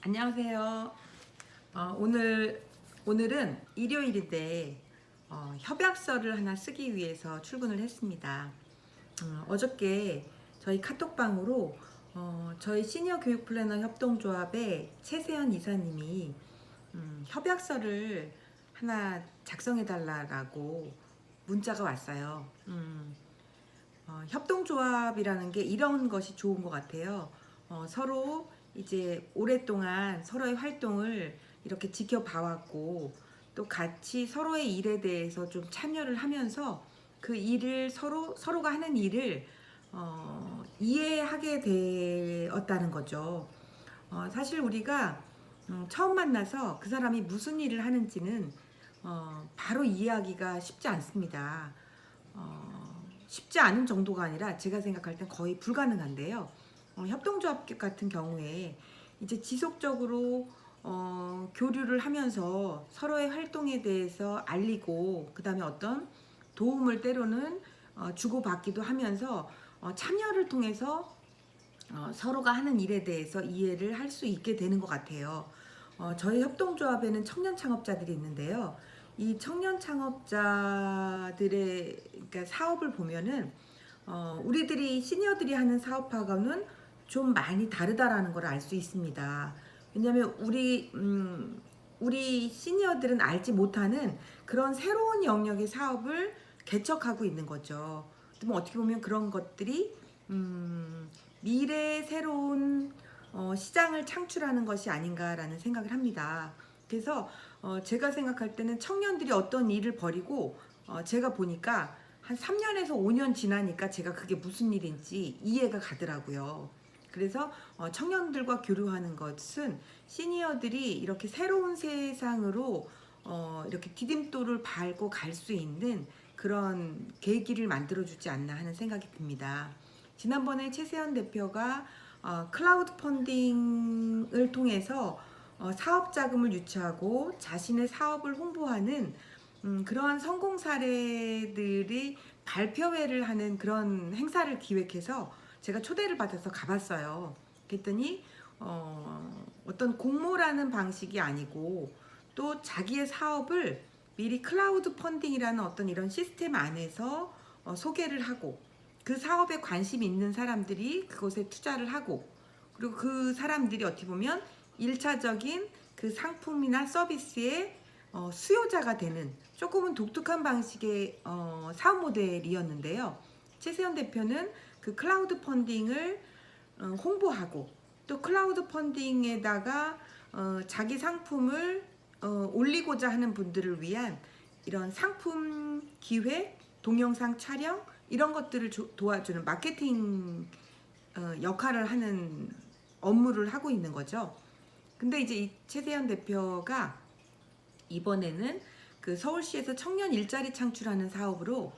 안녕하세요. 어, 오늘 오늘은 일요일인데 어, 협약서를 하나 쓰기 위해서 출근을 했습니다. 어, 어저께 저희 카톡방으로 어, 저희 시니어 교육 플래너 협동조합의 최세현 이사님이 음, 협약서를 하나 작성해 달라고 문자가 왔어요. 음, 어, 협동조합이라는 게 이런 것이 좋은 것 같아요. 어, 서로 이제 오랫동안 서로의 활동을 이렇게 지켜봐 왔고 또 같이 서로의 일에 대해서 좀 참여를 하면서 그 일을 서로 서로가 하는 일을 어, 이해하게 되었다는 거죠. 어, 사실 우리가 음, 처음 만나서 그 사람이 무슨 일을 하는지는 어, 바로 이해하기가 쉽지 않습니다. 어, 쉽지 않은 정도가 아니라 제가 생각할 땐 거의 불가능한데요. 어, 협동조합 같은 경우에 이제 지속적으로 어, 교류를 하면서 서로의 활동에 대해서 알리고 그 다음에 어떤 도움을 때로는 어, 주고받기도 하면서 어, 참여를 통해서 어, 서로가 하는 일에 대해서 이해를 할 수 있게 되는 것 같아요. 어, 저희 협동조합에는 청년 창업자들이 있는데요. 이 청년 창업자들의 그러니까 사업을 보면은 어, 우리들이 시니어들이 하는 사업하고는 좀 많이 다르다라는 걸 알 수 있습니다. 왜냐하면 우리 음, 우리 시니어들은 알지 못하는 그런 새로운 영역의 사업을 개척하고 있는 거죠. 뭐 어떻게 보면 그런 것들이 음, 미래의 새로운 어, 시장을 창출하는 것이 아닌가라는 생각을 합니다. 그래서 어, 제가 생각할 때는 청년들이 어떤 일을 벌이고 어, 제가 보니까 한 3년에서 5년 지나니까 제가 그게 무슨 일인지 이해가 가더라고요. 그래서 어, 청년들과 교류하는 것은 시니어들이 이렇게 새로운 세상으로 어, 이렇게 디딤돌을 밟고 갈 수 있는 그런 계기를 만들어주지 않나 하는 생각이 듭니다. 지난번에 최세현 대표가 어, 클라우드 펀딩을 통해서 어, 사업 자금을 유치하고 자신의 사업을 홍보하는 음, 그러한 성공 사례들이 발표회를 하는 그런 행사를 기획해서 제가 초대를 받아서 가봤어요. 그랬더니 어, 어떤 공모라는 방식이 아니고 또 자기의 사업을 미리 클라우드 펀딩이라는 어떤 이런 시스템 안에서 어, 소개를 하고 그 사업에 관심 있는 사람들이 그곳에 투자를 하고 그리고 그 사람들이 어떻게 보면 일차적인 그 상품이나 서비스의 어, 수요자가 되는 조금은 독특한 방식의 어, 사업 모델이었는데요. 최세현 대표는 그 클라우드 펀딩을 어, 홍보하고 또 클라우드 펀딩에다가 어, 자기 상품을 어, 올리고자 하는 분들을 위한 이런 상품 기획, 동영상 촬영 이런 것들을 조- 도와주는 마케팅 어, 역할을 하는 업무를 하고 있는 거죠. 근데 이제 이 최세현 대표가 이번에는 그 서울시에서 청년 일자리 창출하는 사업으로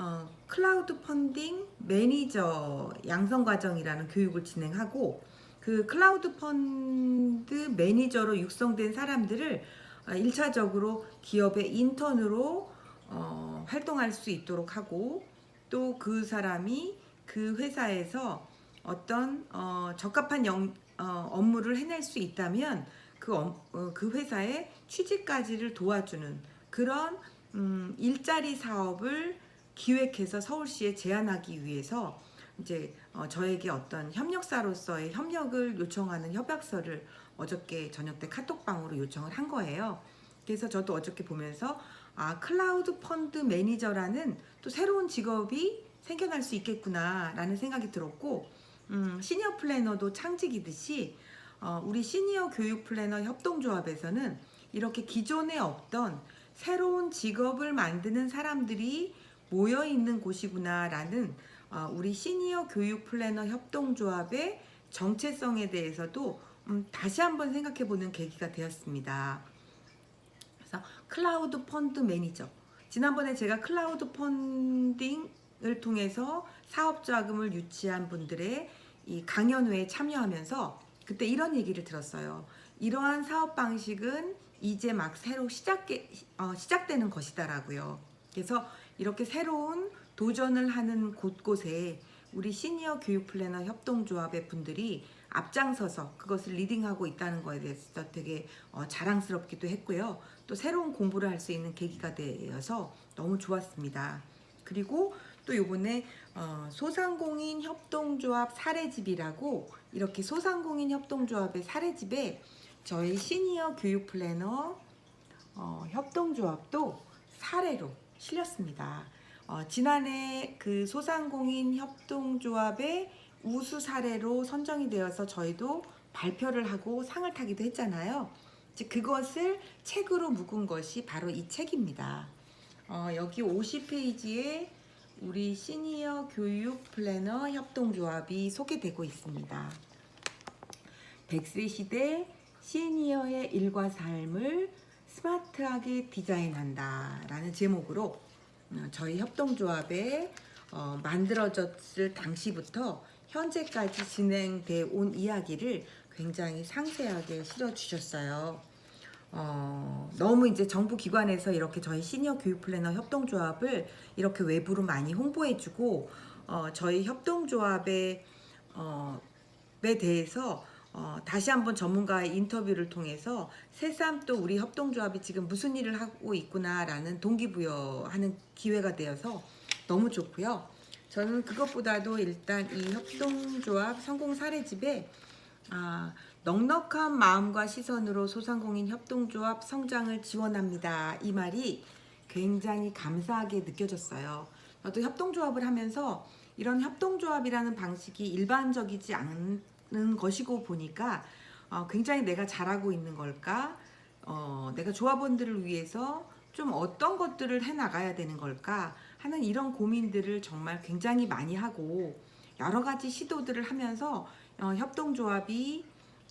어, 클라우드 펀딩 매니저 양성 과정이라는 교육을 진행하고 그 클라우드 펀드 매니저로 육성된 사람들을 어, 1차적으로 기업의 인턴으로 어, 활동할 수 있도록 하고 또 그 사람이 그 회사에서 어떤 어, 적합한 영, 어, 업무를 해낼 수 있다면 그, 업- 어, 그 회사의 취직까지를 도와주는 그런 음, 일자리 사업을 기획해서 서울시에 제안하기 위해서 이제 어, 저에게 어떤 협력사로서의 협력을 요청하는 협약서를 어저께 저녁 때 카톡방으로 요청을 한 거예요. 그래서 저도 어저께 보면서 아 클라우드 펀드 매니저라는 또 새로운 직업이 생겨날 수 있겠구나라는 생각이 들었고 음, 시니어 플래너도 창직이듯이 어, 우리 시니어 교육 플래너 협동조합에서는 이렇게 기존에 없던 새로운 직업을 만드는 사람들이 모여 있는 곳이구나라는 어, 우리 시니어 교육 플래너 협동조합의 정체성에 대해서도 음, 다시 한번 생각해 보는 계기가 되었습니다. 그래서 클라우드 펀드 매니저. 지난번에 제가 클라우드 펀딩을 통해서 사업 자금을 유치한 분들의 이 강연회에 참여하면서 그때 이런 얘기를 들었어요. 이러한 사업 방식은 이제 막 새로 시작게, 어, 시작되는 것이다라고요. 그래서 이렇게 새로운 도전을 하는 곳곳에 우리 시니어 교육 플래너 협동조합의 분들이 앞장서서 그것을 리딩하고 있다는 거에 대해서 되게 어, 자랑스럽기도 했고요. 또 새로운 공부를 할 수 있는 계기가 되어서 너무 좋았습니다. 그리고 또 요번에 어, 소상공인 협동조합 사례집이라고 이렇게 소상공인 협동조합의 사례집에 저희 시니어 교육 플래너 어, 협동조합도 사례로 실렸습니다. 어, 지난해 그 소상공인 협동조합의 우수 사례로 선정이 되어서 저희도 발표를 하고 상을 타기도 했잖아요. 이제 그것을 책으로 묶은 것이 바로 이 책입니다. 어, 여기 50페이지에 우리 시니어 교육 플래너 협동조합이 소개되고 있습니다. 100세 시대 시니어의 일과 삶을 스마트하게 디자인한다 라는 제목으로 어, 저희 협동조합에 어, 만들어졌을 당시부터 현재까지 진행돼 온 이야기를 굉장히 상세하게 실어주셨어요. 어, 너무 이제 정부 기관에서 이렇게 저희 시니어 교육 플래너 협동조합을 이렇게 외부로 많이 홍보해주고 어, 저희 협동조합에 어, 에 대해서 어, 다시 한번 전문가의 인터뷰를 통해서 새삼 또 우리 협동조합이 지금 무슨 일을 하고 있구나라는 동기부여하는 기회가 되어서 너무 좋고요. 저는 그것보다도 일단 이 협동조합 성공 사례집에 아, 넉넉한 마음과 시선으로 소상공인 협동조합 성장을 지원합니다. 이 말이 굉장히 감사하게 느껴졌어요. 저도 협동조합을 하면서 이런 협동조합이라는 방식이 일반적이지 않 은 것이고 보니까 어, 굉장히 내가 잘하고 있는 걸까? 어, 내가 조합원들을 위해서 좀 어떤 것들을 해 나가야 되는 걸까 하는 이런 고민들을 정말 굉장히 많이 하고 여러 가지 시도들을 하면서 어, 협동조합이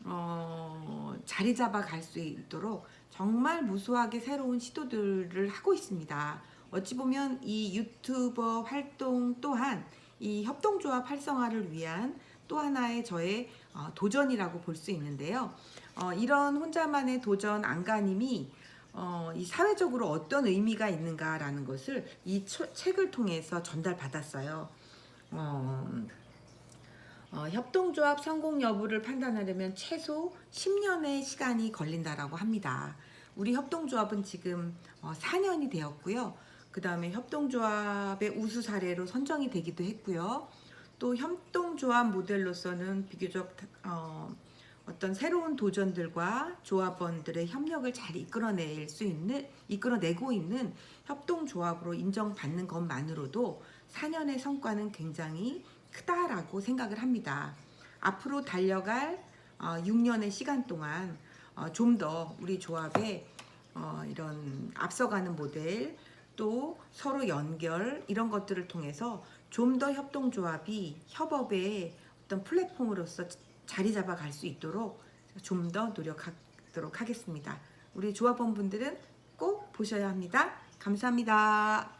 어, 자리 잡아 갈 수 있도록 정말 무수하게 새로운 시도들을 하고 있습니다. 어찌 보면 이 유튜버 활동 또한 이 협동조합 활성화를 위한 또 하나의 저의 어, 도전이라고 볼 수 있는데요. 어, 이런 혼자만의 도전 안간힘이 어, 이 사회적으로 어떤 의미가 있는가라는 것을 이 초- 책을 통해서 전달받았어요. 어, 어, 협동조합 성공 여부를 판단하려면 최소 10년의 시간이 걸린다라고 합니다. 우리 협동조합은 지금 어, 4년이 되었고요. 그 다음에 협동조합의 우수 사례로 선정이 되기도 했고요. 또 협동조합 모델로서는 비교적 어, 어떤 새로운 도전들과 조합원들의 협력을 잘 이끌어낼 수 있는 이끌어내고 있는 협동조합으로 인정받는 것만으로도 4년의 성과는 굉장히 크다라고 생각을 합니다. 앞으로 달려갈 어, 6년의 시간 동안 어, 좀더 우리 조합의 어, 이런 앞서가는 모델 또 서로 연결 이런 것들을 통해서 좀 더 협동조합이 협업의 어떤 플랫폼으로서 자리 잡아 갈 수 있도록 좀 더 노력하도록 하겠습니다. 우리 조합원분들은 꼭 보셔야 합니다. 감사합니다.